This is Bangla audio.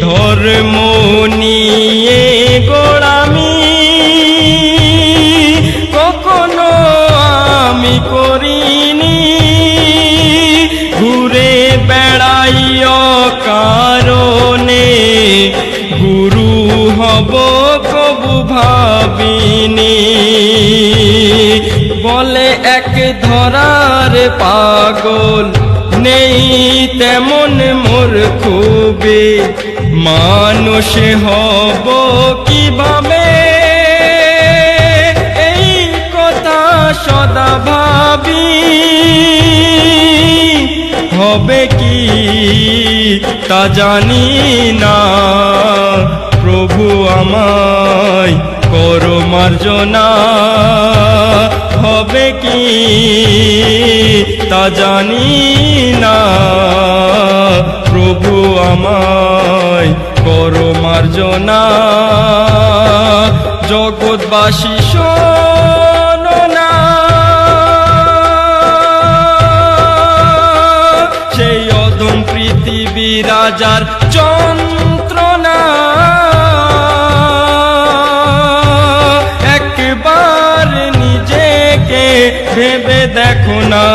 ধর্ম নিয়ে গোড়ামি। কখনো আমি করিনি। ঘুরে বেড়াইও কারণে গুরু হব কবু ভাবিনি। বলে এক ধরার পাগল নেই তেমন মোর খুবে মানুষ হব কীভাবে? এই কথা সদা ভাবি। হবে কি তা জানি না। প্রভু আমায় করো মার্জনা। হবে কি তা জানি না। প্রভু আমায় করো মার্জনা জগৎবাসী শোনো সেই অদম পৃথিবী রাজার যন্ত্রণা। একবার নিজেকে ভেবে দেখো না।